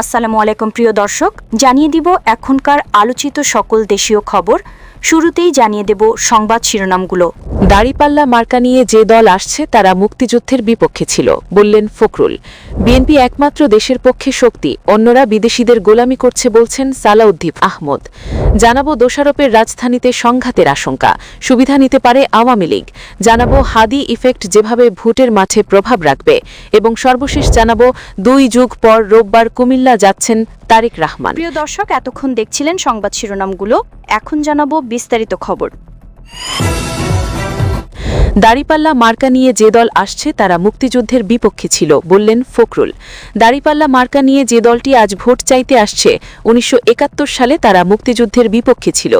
আসসালামু আলাইকুম, প্রিয় দর্শক। জানিয়ে দিব এখনকার আলোচিত সকল দেশীয় খবর। শুরুতেই জানিয়ে দেব সংবাদ শিরোনামগুলো। দাড়িপাল্লা মার্কা নিয়ে যে দল আসছে, তারা মুক্তিযুদ্ধের বিপক্ষে ছিল, বললেন ফখরুল। বিএনপি একমাত্র দেশের পক্ষে শক্তি, অন্যরা বিদেশিদের গোলামি করছে বলছেন সালাউদ্দিন আহমদ। জানাব দোষারোপের রাজধানীতে সংঘাতের আশঙ্কা, সুবিধা নিতে পারে আওয়ামী লীগ। জানাব হাদি ইফেক্ট যেভাবে ভোটের মাঠে প্রভাব রাখবে, এবং সর্বশেষ জানাব দুই যুগ পর রোববার কুমিল্লা যাচ্ছেন তারেক রহমান। প্রিয় দর্শক, এতক্ষণ দেখছিলেন সংবাদ শিরোনামগুলো। এখন জানাব বিস্তারিত খবর। দাড়িপাল্লা মার্কা নিয়ে যে দল আসছে তারা মুক্তিযুদ্ধের বিপক্ষে ছিল, বললেন ফখরুল। দাড়িপাল্লা মার্কা নিয়ে যে দলটি আজ ভোট চাইতে আসছে, উনিশশো একাত্তর সালে তারা মুক্তিযুদ্ধের বিপক্ষে ছিল।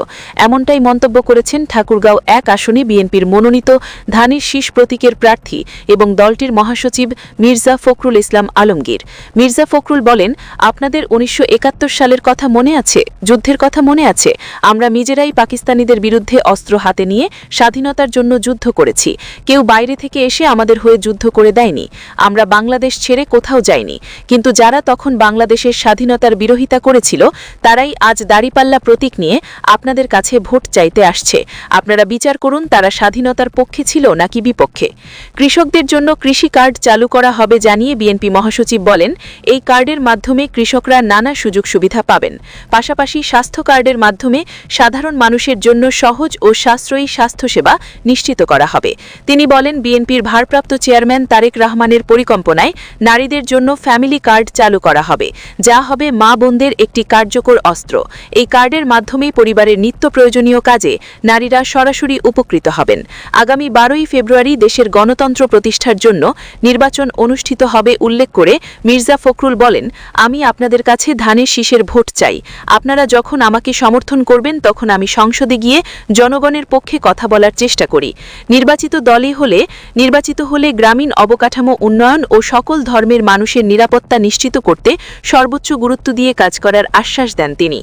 এমনটাই মন্তব্য করেছেন ঠাকুরগাঁও এক আসনে বিএনপির মনোনীত ধানের শীষ প্রতীকের প্রার্থী এবং দলটির মহাসচিব মির্জা ফখরুল ইসলাম আলমগীর। মির্জা ফখরুল বলেন, আপনাদের উনিশশো একাত্তর সালের কথা মনে আছে? যুদ্ধের কথা মনে আছে? আমরা নিজেরাই পাকিস্তানিদের বিরুদ্ধে অস্ত্র হাতে নিয়ে স্বাধীনতার জন্য যুদ্ধ করেছি। কেউ বাইরে থেকে এসে আমাদের হয়ে যুদ্ধ করে দেয়নি। আমরা বাংলাদেশ ছেড়ে কোথাও যাইনি। কিন্তু যারা তখন বাংলাদেশের স্বাধীনতার বিরোধিতা করেছিল, তারাই আজ দাড়িপাল্লা প্রতীক নিয়ে আপনাদের কাছে ভোট চাইতে আসছে। আপনারা বিচার করুন তারা স্বাধীনতার পক্ষে ছিল নাকি বিপক্ষে। কৃষকদের জন্য কৃষি কার্ড চালু করা হবে জানিয়ে বিএনপি মহাসচিব বলেন, এই কার্ডের মাধ্যমে কৃষকরা নানা সুযোগ সুবিধা পাবেন। পাশাপাশি স্বাস্থ্য কার্ডের মাধ্যমে সাধারণ মানুষের জন্য সহজ ও সাশ্রয়ী স্বাস্থ্যসেবা নিশ্চিত করা হবে। তিনি বলেন, বিএনপির ভারপ্রাপ্ত চেয়ারম্যান তারেক রহমানের পরিকল্পনায় নারীদের জন্য ফ্যামিলি কার্ড চালু করা হবে, যা হবে মা বোনদের একটি কার্যকর অস্ত্র। এই কার্ডের মাধ্যমেই পরিবারের নিত্য প্রয়োজনীয় কাজে নারীরা সরাসরি উপকৃত হবেন। আগামী বারোই ফেব্রুয়ারি দেশের গণতন্ত্র প্রতিষ্ঠার জন্য নির্বাচন অনুষ্ঠিত হবে উল্লেখ করে মির্জা ফখরুল বলেন, আমি আপনাদের কাছে ধানের শীষের ভোট চাই। আপনারা যখন আমাকে সমর্থন করবেন, তখন আমি সংসদে গিয়ে জনগণের পক্ষে কথা বলার চেষ্টা করি। নির্বাচিত দলই হলে, নির্বাচিত হলে গ্রামীণ অবকাঠামো উন্নয়ন ও সকল ধর্মের মানুষের নিরাপত্তা নিশ্চিত করতে সর্বোচ্চ গুরুত্ব দিয়ে কাজ করার আশ্বাস দেন তিনি।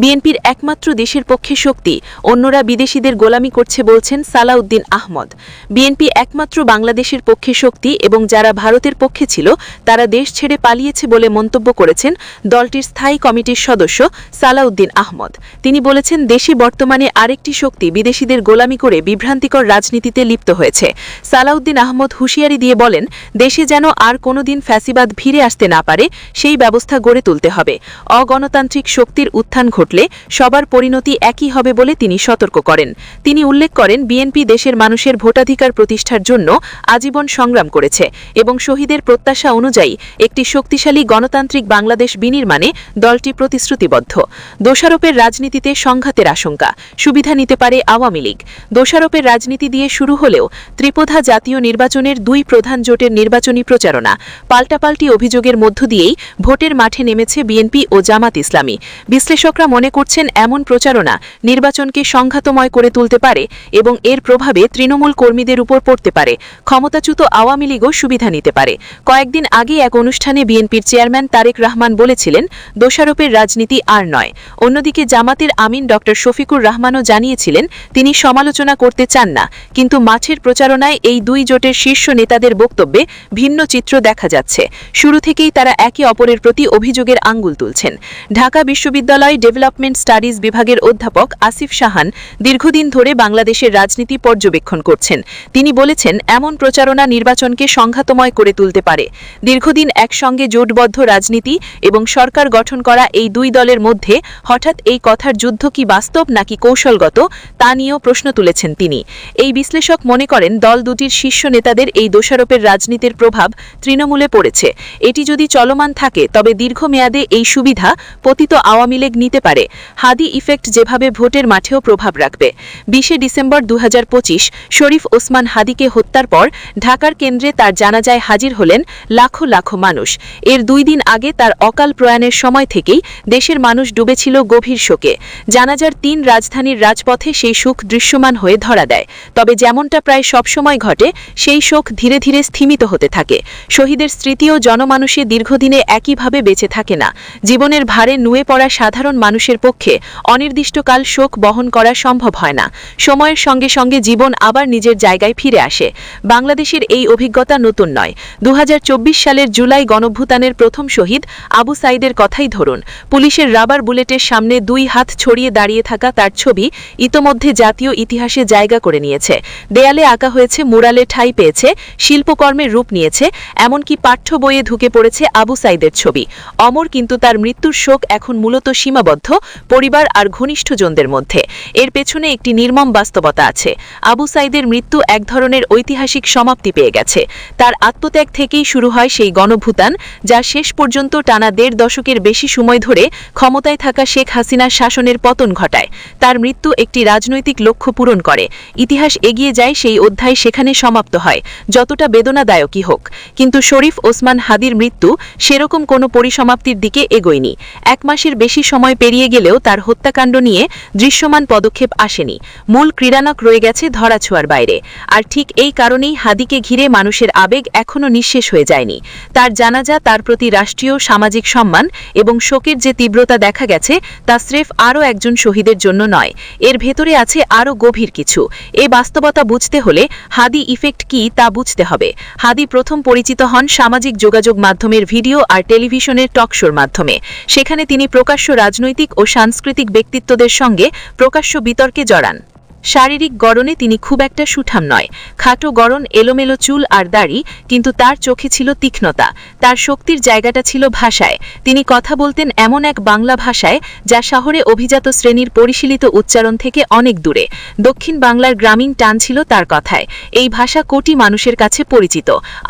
বিএনপির একমাত্র দেশের পক্ষে শক্তি, অন্যরা বিদেশিদের গোলামি করছে বলছেন সালাউদ্দিন আহমদ। বিএনপি একমাত্র বাংলাদেশের পক্ষে শক্তি এবং যারা ভারতের পক্ষে ছিল, তারা দেশ ছেড়ে পালিয়েছে বলে মন্তব্য করেছেন দলটির স্থায়ী কমিটির সদস্য সালাউদ্দিন আহমদ। তিনি বলেছেন, দেশে বর্তমানে আরেকটি শক্তি বিদেশিদের গোলামি করে বিভ্রান্তিকর রাজনীতিতে লিপ্ত হয়েছে। সালাউদ্দিন আহমদ হুঁশিয়ারি দিয়ে বলেন, দেশে যেন আর কোনোদিন ফ্যাসিবাদ ফিরে আসতে না পারে, সেই ব্যবস্থা গড়ে তুলতে হবে। অগণতান্ত্রিক শক্তির উত্থান ঘটলে সবার পরিণতি একই হবে বলে তিনি সতর্ক করেন। তিনি উল্লেখ করেন, বিএনপি দেশের মানুষের ভোটাধিকার প্রতিষ্ঠার জন্য আজীবন সংগ্রাম করেছে এবং শহীদের প্রত্যাশা অনুযায়ী একটি শক্তিশালী গণতান্ত্রিক বাংলাদেশ বিনির্মাণে দলটি প্রতিশ্রুতিবদ্ধ। দোষারোপের রাজনীতিতে সংঘাতের আশঙ্কা। সুবিধা নিতে পারে আওয়ামী লীগ। দোষারোপের রাজনীতি দিয়ে শুরু হলেও ত্রিপোধা জাতীয় নির্বাচনের দুই প্রধান জোটের নির্বাচনী প্রচারণা পাল্টাপাল্টি অভিযোগের মধ্য দিয়েই ভোটের মাঠে নেমেছে বিএনপি ও জামাত ইসলামী। বিশ্লেষকরা মনে করছেন এমন প্রচারণা নির্বাচনকে সংঘাতময় করে তুলতে পারে এবং এর প্রভাবে তৃণমূল কর্মীদের উপর পড়তে পারে। ক্ষমতাচ্যুত আওয়ামী লীগও সুবিধা নিতে পারে। কয়েকদিন আগে এক অনুষ্ঠানে বিএনপির চেয়ারম্যান তারেক রহমান বলেছিলেন, দোষারোপের রাজনীতি আর নয়। অন্যদিকে জামাতের আমিন ড শফিকুর রহমানও জানিয়েছিলেন, তিনি সমালোচনা করতে চান না, কিন্তু মাছের প্রচারণায় এই দুই জোটের শীর্ষ নেতাদের বক্তব্যে ভিন্ন চিত্র দেখা যাচ্ছে। শুরু থেকেই তারা একে অপরের প্রতি অভিযোগের আঙ্গুল তুলছেন। ঢাকা বিশ্ববিদ্যালয় ডেভেলপমেন্ট স্টাডিজ বিভাগের অধ্যাপক আসিফ সাহান দীর্ঘদিন ধরে বাংলাদেশের রাজনীতি পর্যবেক্ষণ করছেন। তিনি বলেছেন, এমন প্রচারণা নির্বাচনকে সংঘাতময় করে তুলতে পারে। দীর্ঘদিন একসঙ্গে জোটবদ্ধ রাজনীতি এবং সরকার গঠন করা এই দুই দলের মধ্যে হঠাৎ এই কথার যুদ্ধ কি বাস্তব নাকি কৌশলগত, তা নিয়েও প্রশ্ন তুলেছেন তিনি। এই বিশ্লেষক মনে করেন দল দুটির শীর্ষ নেতাদের এই দোষারোপের রাজনীতির প্রভাব তৃণমূলে পড়েছে। এটি যদি চলমান থাকে, তবে দীর্ঘমেয়াদে এই সুবিধা পতিত আওয়ামী লীগ নিতে পারে। হাদি ইফেক্ট যেভাবে ভোটের মাঠেও প্রভাব রাখবে। বিশে ডিসেম্বর দু হাজার পঁচিশ শরীফ ওসমান হাদিকে হত্যার পর ঢাকার কেন্দ্রে তার জানাজায় হাজির হলেন লাখো লাখো মানুষ। এর দুই দিন আগে তার অকাল প্রয়াণের সময় থেকেই দেশের মানুষ ডুবেছিল গভীর শোকে। জানাজার তিন রাজধানীর রাজপথে সেই সুখ দৃশ্যমান হয়ে ধরা দেয়। তবে যেমনটা যেমনটা প্রায় সবসময় ঘটে, সেই শোক ধীরে ধীরে স্থিমিত হতে থাকে। শহীদের স্মৃতিও জনমানুষে দীর্ঘদিনে একইভাবে বেঁচে থাকে না। জীবনের ভারে নুয়ে পড়া সাধারণ মানুষের পক্ষে অনির্দিষ্টকাল শোক বহন করা সম্ভব হয় না। সময়ের সঙ্গে সঙ্গে জীবন আবার নিজের জায়গায় ফিরে আসে। বাংলাদেশের এই অভিজ্ঞতা নতুন নয়। দু সালের জুলাই গণভূতানের প্রথম শহীদ আবু সাইদের কথাই ধরুন। পুলিশের রাবার বুলেটের সামনে দুই হাত ছড়িয়ে দাঁড়িয়ে থাকা তার ছবি ইতোমধ্যে জাতীয় ইতিহাসে জায়গা করে নিয়েছে। দেয়ালে আঁকা হয়েছে মুরালে ঠাঁই পেয়েছে, শিল্পকর্মের রূপ নিয়েছে, এমনকি পাঠ্য বইয়ে ঢুকে পড়েছে আবু সাইদের ছবি। অমর কিন্তু তার মৃত্যুর শোক এখন মূলত সীমাবদ্ধ পরিবার আর ঘনিষ্ঠজনদের মধ্যে। এর পেছনে একটি নির্মম বাস্তবতা আছে। আবু সাইদের মৃত্যু এক ধরনের ঐতিহাসিক সমাপ্তি পেয়ে গেছে। তার আত্মত্যাগ থেকেই শুরু হয় সেই গণভূতান, যা শেষ পর্যন্ত টানা দেড় দশকের বেশি সময় ধরে ক্ষমতায় থাকা শেখ হাসিনার শাসনের পতন ঘটায়। তার মৃত্যু একটি রাজনৈতিক লক্ষ্য পূরণ করে। ইতিহাস এগিয়ে যায় সেই অধ্যায় সেখানে সমাপ্ত হয়, যতটা বেদনাদায়কই হোক। কিন্তু শরীফ ওসমান হাদির মৃত্যু সেরকম কোনো পরিসমাপ্তির দিকে এগোয়নি। এক মাসের বেশি সময় পেরিয়ে গেলেও তার হত্যাকাণ্ড নিয়ে দৃশ্যমান পদক্ষেপ আসেনি। মূল ক্রীড়ানক রয়ে গেছে ধরাছোঁয়ার বাইরে। আর ঠিক এই কারণেই হাদিকে ঘিরে মানুষের আবেগ এখনও নিঃশেষ হয়ে যায়নি। তার জানাজা, তার প্রতি রাষ্ট্রীয় সামাজিক সম্মান এবং শোকের যে তীব্রতা দেখা গেছে, তা স্রেফ আরও একজন শহীদের জন্য নয়। এর ভেতরে আছে আরও গভীর কিছু। এ বাস্তবতা বুঝতে হলে হাদি ইফেক্ট কি তা বুঝতে হবে। হাদি প্রথম পরিচিত হন সামাজিক যোগাযোগ মাধ্যমের ভিডিও আর টেলিভিশনের টকশোর মাধ্যমে। সেখানে তিনি প্রকাশ্য রাজনৈতিক ও সাংস্কৃতিক ব্যক্তিত্বদের সঙ্গে প্রকাশ্য বিতর্কে জড়ান। শারীরিক গড়নে তিনি খুব একটা সুঠাম নয়। খাটো গড়ন, এলোমেলো চুল আর দাড়ি, কিন্তু তার চোখে ছিল তীক্ষ্ণতা। তার শক্তির জায়গাটা ছিল ভাষায়। তিনি কথা বলতেন এমন এক বাংলা ভাষায়, যা শহরে অভিজাত শ্রেণির পরিশীলিত উচ্চারণ থেকে অনেক দূরে। দক্ষিণ বাংলার গ্রামীণ টান ছিল তার কথায়। এই ভাষা কোটি মানুষের কাছে পরিচিত,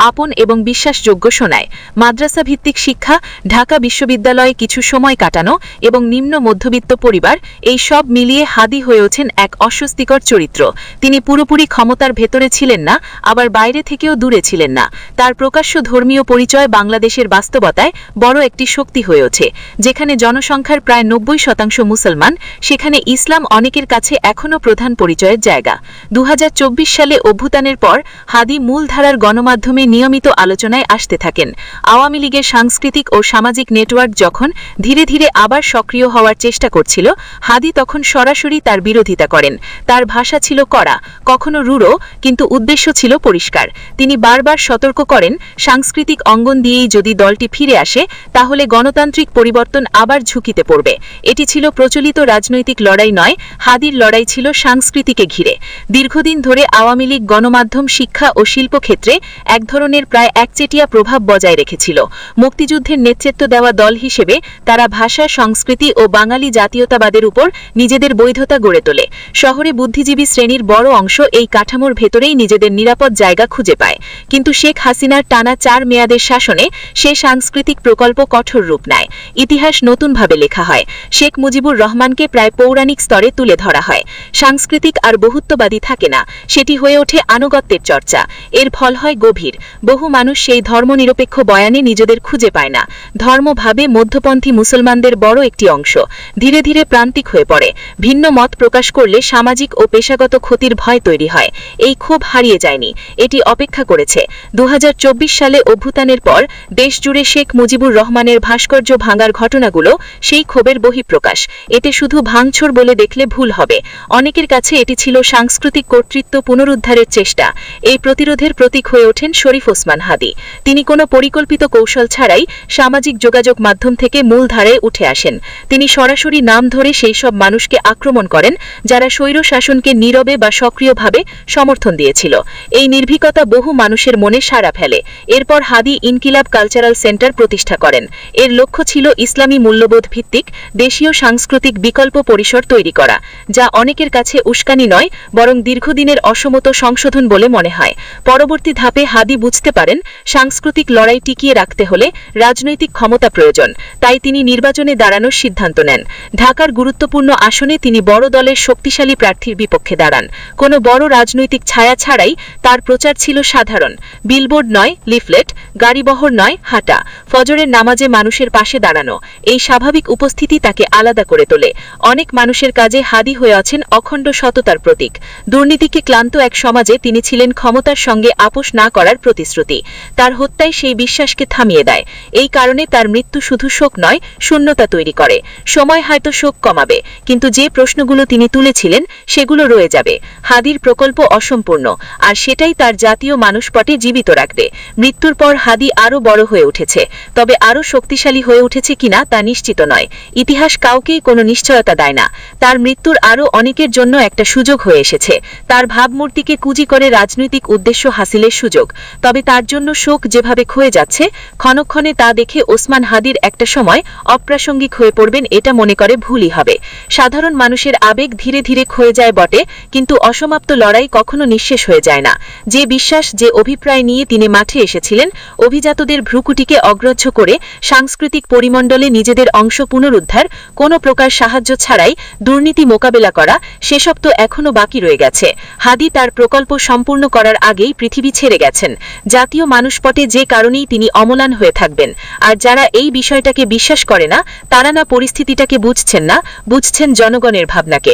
আপন এবং বিশ্বাসযোগ্য শোনায়। মাদ্রাসা ভিত্তিক শিক্ষা, ঢাকা বিশ্ববিদ্যালয়ে কিছু সময় কাটানো এবং নিম্ন মধ্যবিত্ত পরিবার, এই সব মিলিয়ে হাদি হয়ে ওঠেন এক অস্বস্তিকর চরিত্র। তিনি পুরোপুরি ক্ষমতার ভেতরে ছিলেন না, আবার বাইরে থেকেও দূরে ছিলেন না। তার প্রকাশ্য ধর্মীয় পরিচয় বাংলাদেশের বাস্তবতায় বড় একটি শক্তি হয়ে ওঠে। যেখানে জনসংখ্যার প্রায় নব্বই শতাংশ মুসলমান, সেখানে ইসলাম অনেকের কাছে এখনও প্রধান পরিচয়ের জায়গা। দু হাজার চব্বিশ সালে অভ্যুত্থানের পর হাদি মূলধারার গণমাধ্যমে নিয়মিত আলোচনায় আসতে থাকেন। আওয়ামী লীগের সাংস্কৃতিক ও সামাজিক নেটওয়ার্ক যখন ধীরে ধীরে আবার সক্রিয় হওয়ার চেষ্টা করছিল, হাদি তখন সরাসরি তার বিরোধিতা করেন। তার ভাষা ছিল কড়া, কখনো রূঢ়, কিন্তু উদ্দেশ্য ছিল পরিষ্কার। তিনি বারবার সতর্ক করেন, সাংস্কৃতিক অঙ্গন দিয়েই যদি দলটি ফিরে আসে, তাহলে গণতান্ত্রিক পরিবর্তন আবার ঝুঁকিতে পড়বে। এটি ছিল প্রচলিত রাজনৈতিক লড়াই নয়, হাদির লড়াই ছিল সাংস্কৃতিকে ঘিরে। দীর্ঘদিন ধরে আওয়ামী লীগ গণমাধ্যম, শিক্ষা ও শিল্পক্ষেত্রে এক ধরনের প্রায় একচেটিয়া প্রভাব বজায় রেখেছিল। মুক্তিযুদ্ধের নেতৃত্ব দেওয়া দল হিসেবে তারা ভাষা, সংস্কৃতি ও বাঙালি জাতীয়তাবাদের উপর নিজেদের বৈধতা গড়ে তোলে। শহরে বুদ্ধিজীবী শ্রেণির বড় অংশ এই কাঠামোর ভেতরেই নিজেদের নিরাপদ জায়গা খুঁজে পায়। কিন্তু শেখ হাসিনার টানা চার মেয়াদের শাসনে সে সাংস্কৃতিক প্রকল্প কঠোর রূপ নেয়। ইতিহাস নতুনভাবে লেখা হয়। শেখ মুজিবুর রহমানকে প্রায় পৌরাণিক স্তরে তুলে ধরা হয়। সাংস্কৃতিক আর বহুত্ববাদী থাকে না, সেটি হয়ে ওঠে আনুগত্যের চর্চা। এর ফল হয় গভীর। বহু মানুষ সেই ধর্মনিরপেক্ষ বয়ানে নিজেদের খুঁজে পায় না। ধর্মভাবে মধ্যপন্থী মুসলমানদের বড় একটি অংশ। ধীরে ধীরে প্রান্তিক হয়ে পড়ে। ভিন্ন মত প্রকাশ করলে সামাজিক ও পেশাগত ক্ষতির ভয় তৈরি হয়। এই ক্ষোভ হারিয়ে যায়নি। এটি অপেক্ষা করেছে। দু সালে অভ্যুত্থানের পর দেশজুড়ে শেখ মুজিবুর রহমানের ভাস্কর্য ভাঙার ঘটনাগুলো সেই ক্ষোভের বহিঃপ্রকাশ। এতে শুধু ভাঙছড় বলে দেখলে ভুল হবে। অনেকের কাছে এটি ছিল সাংস্কৃতিক কর্তৃত্ব পুনরুদ্ধারের চেষ্টা। এই প্রতিরোধের প্রতীক হয়ে ওঠেন শরীফ ওসমান হাদি। তিনি কোনো পরিকল্পিত কৌশল ছাড়াই সামাজিক যোগাযোগ মাধ্যম থেকে মূলধারায় উঠে আসেন। তিনি সরাসরি নাম ধরে সেই সব মানুষকে আক্রমণ করেন, যারা স্বৈর শাসনকে নীরবে বা সক্রিয়ভাবে সমর্থন দিয়েছিল। এই নির্ভীকতা বহু মানুষের মনে সাড়া ফেলে। এরপর হাদি ইনকিলাব কালচারাল সেন্টার প্রতিষ্ঠা করেন। এর লক্ষ্য ছিল ইসলামী মূল্যবোধ ভিত্তিক দেশীয় সাংস্কৃতিক বিকল্প পরিসর তৈরি করা, যা অনেকের কাছে উস্কানি নয়, বরং দীর্ঘদিনের অসমত সংশোধন বলে মনে হয়। পরবর্তী ধাপে হাদি বুঝতে পারেন, সাংস্কৃতিক লড়াই টিকিয়ে রাখতে হলে রাজনৈতিক ক্ষমতা প্রয়োজন, তাই তিনি নির্বাচনে দাঁড়ানোর সিদ্ধান্ত নেন। ঢাকার গুরুত্বপূর্ণ আসনে তিনি বড় দলের শক্তিশালী প্রার্থী প্রার্থীর বিপক্ষে দাঁড়ান। কোনো বড় রাজনৈতিক ছায়া ছাড়াই তার প্রচার ছিল সাধারণ। বিলবোর্ড নয়, লিফলেট, গাড়িবহর নয়, হাঁটা। ফজরের নামাজে মানুষের পাশে দাঁড়ানো। এই স্বাভাবিক উপস্থিতি তাকে আলাদা করে তোলে। অনেক মানুষের কাজে হাদি হয়ে আছেন অখণ্ড সততার প্রতীক। দুর্নীতিকে ক্লান্ত এক সমাজে তিনি ছিলেন ক্ষমতার সঙ্গে আপোষ না করার প্রতিশ্রুতি। তার হত্যায় সেই বিশ্বাসকে থামিয়ে দেয়। এই কারণে তার মৃত্যু শুধু শোক নয়, শূন্যতা তৈরি করে। সময় হয়তো শোক কমাবে, কিন্তু যে প্রশ্নগুলো তিনি তুলেছিলেন সেগুলো রয়ে যাবে। হাদির প্রকল্প অসম্পূর্ণ, আর সেটাই তার জাতীয় মানুষপটে জীবিত রাখবে। মৃত্যুর পর হাদি আরও বড় হয়ে উঠেছে, তবে আরও শক্তিশালী হয়ে উঠেছে কিনা তা নিশ্চিত নয়। ইতিহাস কাউকেই কোনো নিশ্চয়তা দেয় না। তার মৃত্যুর আরও অনেকের জন্য একটা সুযোগ হয়ে এসেছে। তার ভাবমূর্তিকে কুজি করে রাজনৈতিক উদ্দেশ্য হাসিলের সুযোগ। তবে তার জন্য শোক যেভাবে ক্ষয়ে যাচ্ছে, ক্ষণক্ষণে তা দেখে ওসমান হাদির একটা সময় অপ্রাসঙ্গিক হয়ে পড়বেন এটা মনে করে ভুলই হবে। সাধারণ মানুষের আবেগ ধীরে ধীরে ক্ষয়ে যায় বটে, কিন্তু অসমাপ্ত লড়াই কখনো নিঃশেষ হয়ে যায় না। যে বিশ্বাস, যে অভিপ্রায় নিয়ে তিনি মাঠে এসেছিলেন, অভিজাতদের ভ্রুকুটিকে অগ্রাহ্য করে সাংস্কৃতিক পরিমণ্ডলে নিজেদের অংশ পুনরুদ্ধার, কোনো প্রকার সাহায্য ছাড়াই দুর্নীতি মোকাবেলা করা, সেসব তো এখনও বাকি রয়ে গেছে। হাদি তার প্রকল্প সম্পূর্ণ করার আগেই পৃথিবী ছেড়ে গেছেন। জাতীয় মানুষপটে যে কারণেই তিনি অমলান হয়ে থাকবেন। আর যারা এই বিষয়টাকে বিশ্বাস করে না, তারা না পরিস্থিতিটাকে বুঝছেন না, বুঝছেন জনগণের ভাবনাকে।